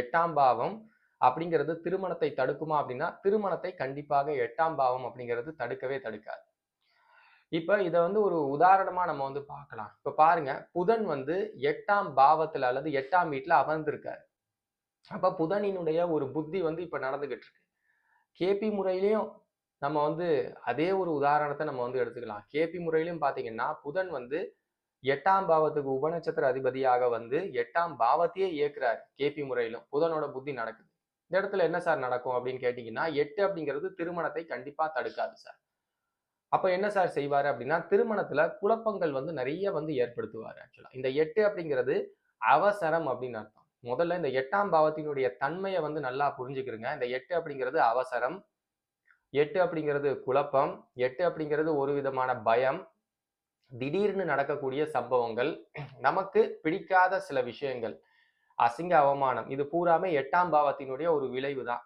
எட்டாம் பாவம் அப்படிங்கிறது திருமணத்தை தடுக்குமா அப்படின்னா திருமணத்தை கண்டிப்பாக எட்டாம் பாவம் அப்படிங்கிறது தடுக்கவே தடுக்காது. இப்ப இதை வந்து ஒரு உதாரணமா நம்ம வந்து பார்க்கலாம். இப்ப பாருங்க புதன் வந்து எட்டாம் பாவத்துல அல்லது எட்டாம் வீட்டுல அமர்ந்திருக்காரு. அப்ப புதனினுடைய ஒரு புத்தி வந்து இப்ப நடந்துகிட்டு இருக்கு கேபி முறையிலையும் நம்ம வந்து அதே ஒரு உதாரணத்தை நம்ம வந்து எடுத்துக்கலாம். கேபி முறையிலையும் பாத்தீங்கன்னா புதன் வந்து எட்டாம் பாவத்துக்கு உபநட்சத்திர அதிபதியாக வந்து எட்டாம் பாவத்தையே இயக்குறாரு கேபி முறையிலும் புதனோட புத்தி நடக்குது. இந்த இடத்துல என்ன சார் நடக்கும் அப்படின்னு கேட்டீங்கன்னா எட்டு அப்படிங்கிறது திருமணத்தை கண்டிப்பா தடுக்காது சார். அப்ப என்ன சார் செய்வாரு அப்படின்னா திருமணத்துல குழப்பங்கள் வந்து நிறைய வந்து ஏற்படுத்துவார் ஆக்சுவலா இந்த எட்டு அப்படிங்கிறது அவசரம் அப்படின்னு அர்த்தம். முதல்ல இந்த எட்டாம் பாவத்தினுடைய தன்மையை வந்து நல்லா புரிஞ்சுக்கிறங்க இந்த எட்டு அப்படிங்கிறது அவசரம். எட்டு அப்படிங்கிறது குழப்பம். எட்டு அப்படிங்கிறது ஒரு விதமான பயம். திடீர்னு நடக்கக்கூடிய சம்பவங்கள் நமக்கு பிடிக்காத சில விஷயங்கள். அசிங்க அவமானம். இது பூராமே எட்டாம் பாவத்தினுடைய ஒரு விளைவு தான்